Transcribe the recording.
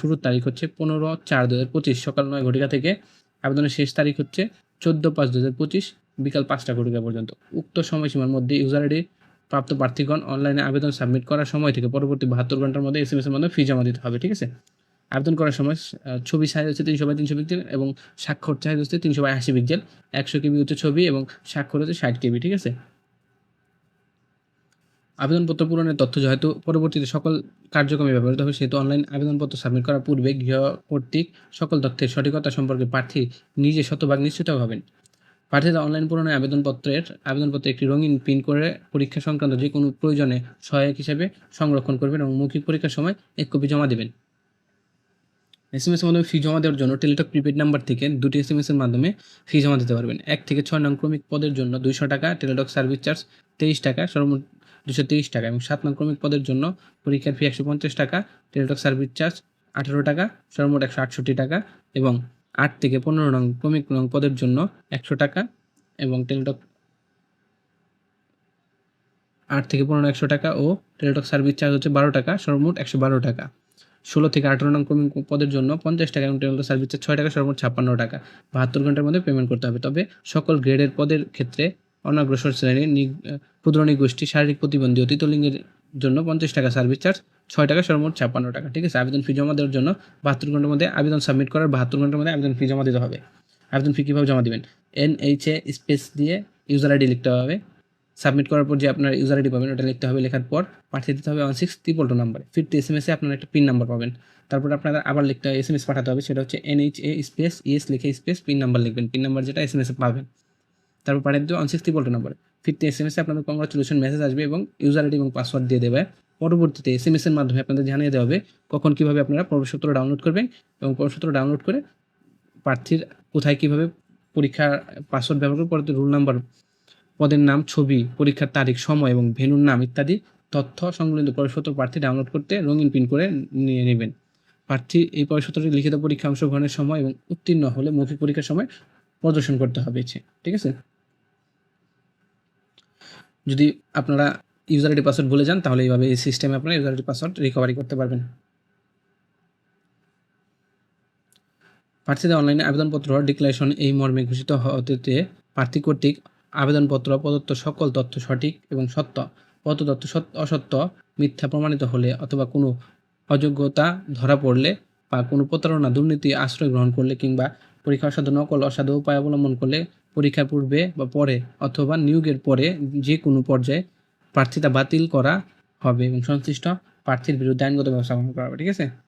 শুরুর তারিখ হচ্ছে পনেরো চার দু হাজার পঁচিশ, সকাল নয় ঘটিকা থেকে। আবেদনের শেষ তারিখ হচ্ছে চোদ্দ পাঁচ দু হাজার পঁচিশ, বিকাল পাঁচটা ঘটিকা পর্যন্ত। উক্ত সময়সীমার মধ্যে ইউজার আইডি প্রাপ্ত প্রার্থীগণ অনলাইনে আবেদন সাবমিট করার সময় থেকে পরবর্তী বাহাত্তর ঘণ্টার মধ্যে এস এম এর মাধ্যমে ফি জমা দিতে হবে, ঠিক আছে? আবেদন করার সময় ছবি সাইজ হচ্ছে তিনশো বাই তিনশো পিক্সেল এবং স্বাক্ষর সাইজ হচ্ছে তিনশো বাই আশি পিক্সেল একশো কেবি হচ্ছে ছবি এবং স্বাক্ষর হচ্ছে ষাট কেবি, ঠিক আছে? আবেদনপত্র পূরণের তথ্য যেহেতু পরবর্তীতে সকল কার্যক্রমে ব্যবহৃত হবে, সেহেতু অনলাইন আবেদনপত্র সাবমিট করার পূর্বে গৃহ কর্তৃক সকল তথ্যের সঠিকতা সম্পর্কে প্রার্থী নিজে শতভাগ নিশ্চিত হবেন। প্রার্থীরা অনলাইন পূরণে আবেদনপত্রের, আবেদনপত্রে একটি রঙিন পিন করে পরীক্ষা সংক্রান্ত যে কোনো প্রয়োজনে সহায়ক হিসেবে সংরক্ষণ করবেন এবং মৌখিক পরীক্ষার সময় এক কপি জমা দেবেন। এস এম এস এর মাধ্যমে ফি জমা দেওয়ার জন্য টেলিটক প্রিপেড নাম্বার থেকে দুটি এস এম এস এর মাধ্যমে ফি জমা দিতে পারবেন। এক থেকে ছয় নং ক্রমিক পদের জন্য দুইশো টাকা টেলিটক সার্ভিস চার্জ তেইশ টাকা সর্বমোট দুশো তেইশ টাকা এবং সাত নং ক্রমিক পদের জন্য পরীক্ষার ফি একশো পঞ্চাশ টাকা, টেলিটক সার্ভিস চার্জ আঠারো টাকা, সর্বমোট একশো আটষট্টি টাকা এবং আট থেকে পনেরো নং ক্রমিক নং পদের জন্য একশো টাকা এবং টেলিটক আট থেকে পনেরো একশো টাকা ও টেলিটক সার্ভিস চার্জ হচ্ছে বারো টাকা, সর্বমোট একশো বারো টাকা। ষোলো থেকে আঠারো নং ক্রমিক পদের জন্য পঞ্চাশ টাকা এবং টেলিটক সার্ভিস চার্জ ছয় টাকা, সর্বমোট ছাপ্পান্ন টাকা। বাহাত্তর ঘণ্টার মধ্যে পেমেন্ট করতে হবে। তবে সকল গ্রেডের পদের ক্ষেত্রে অনগ্রসর শ্রেণির ক্ষুদ্র নিগোষ্ঠী, শারীরিক প্রতিবন্ধী ও লিঙ্গের জন্য পঞ্চাশ টাকা সার্ভিস চার্জ ছয় টাকা সর্বমোট ছাপ্পান্ন টাকা। ঠিক আছে? আবেদন ফি জমা দেওয়ার জন্য বাহাত্তর ঘণ্টার মধ্যে আবেদন সাবমিট করার বাহাত্তর ঘণ্টার মধ্যে আবেদন ফি জমা দিতে হবে। আবেদন ফি কীভাবে জমা দেবেন? এন এইচ এ স্পেস দিয়ে ইউজার আইডি লিখতে হবে। সাবমিট করার পর যে আপনার ইউজার আইডি পাবেন, ওটা লিখতে হবে। লেখার পর পাঠিয়ে দিতে হবে ওয়ান সিক্স ট্রিপল টু নাম্বারে ফিরতে এস এম এসে আপনার একটা পিন নাম্বার পাবেন। তারপর আপনাদের আবার লিখতে হবে এস এম এস পাঠাতে হবে। সেটা হচ্ছে N H A space ES লিখে স্পেস পিন নাম্বার লিখবেন। পিন নাম্বার যেটা এস এম এসে পাবেন। তারপর পাঠিয়ে দিতে ওয়ান সিক্স ট্রিপল টু নাম্বারে ফিরতে এস এম এসে আপনাদের কংগ্রাচুলেশন মেসেজ আসবে এবং ইউজার আইডি এবং পাসওয়ার্ড দিয়ে দেবে। পরবর্তীতে এস এম এস এর মাধ্যমে আপনাদের জানিয়ে দেওয়া হবে কখন কীভাবে আপনারা প্রবেশপত্র ডাউনলোড করবেন এবং প্রবেশপত্র ডাউনলোড করে প্রার্থীর কোথায় কীভাবে পরীক্ষার পাসওয়ার্ড ব্যবহার করে পরবর্তী রোল নাম্বার পদের নাম, ছবি, পরীক্ষার তারিখ, সময় এবং ভেন্যুর নাম ইত্যাদি তথ্য সংবলিত প্রবেশপত্র প্রার্থী ডাউনলোড করতে রঙিন প্রিন্ট করে নিয়ে নেবেন। প্রার্থী এই প্রবেশপত্রটি লিখিত পরীক্ষা অংশগ্রহণের সময় এবং উত্তীর্ণ হলে মৌখিক পরীক্ষার সময় প্রদর্শন করতে হবে। ঠিক আছে? যদি আপনারা ইউজার আইডি পাসওয়ার্ড ভুলে যান, তাহলে এইভাবে এই সিস্টেমে আপনারা ইউজার আইডি পাসওয়ার্ড রিকভারি করতে পারবেন। প্রার্থীদের অনলাইনে আবেদনপত্র ডিক্লারেশন এই মর্মে ঘোষিত হতে প্রার্থী কর্তৃক আবেদনপত্র, প্রদত্ত সকল তথ্য সঠিক এবং সত্য। প্রদত্ত তথ্য সত্য অসত্য, মিথ্যা প্রমাণিত হলে অথবা কোনো অযোগ্যতা ধরা পড়লে বা কোনো প্রতারণা, দুর্নীতি, আশ্রয় গ্রহণ করলে কিংবা পরীক্ষা অসাধু নকল অসাধু উপায় অবলম্বন করলে পরীক্ষার পূর্বে বা পরে অথবা নিয়োগের পরে যে কোনো পর্যায়ে প্রার্থিতা বাতিল করা হবে এবং সংশ্লিষ্ট প্রার্থীর বিরুদ্ধে আইনগত ব্যবস্থা গ্রহণ করা হবে, ঠিক আছে?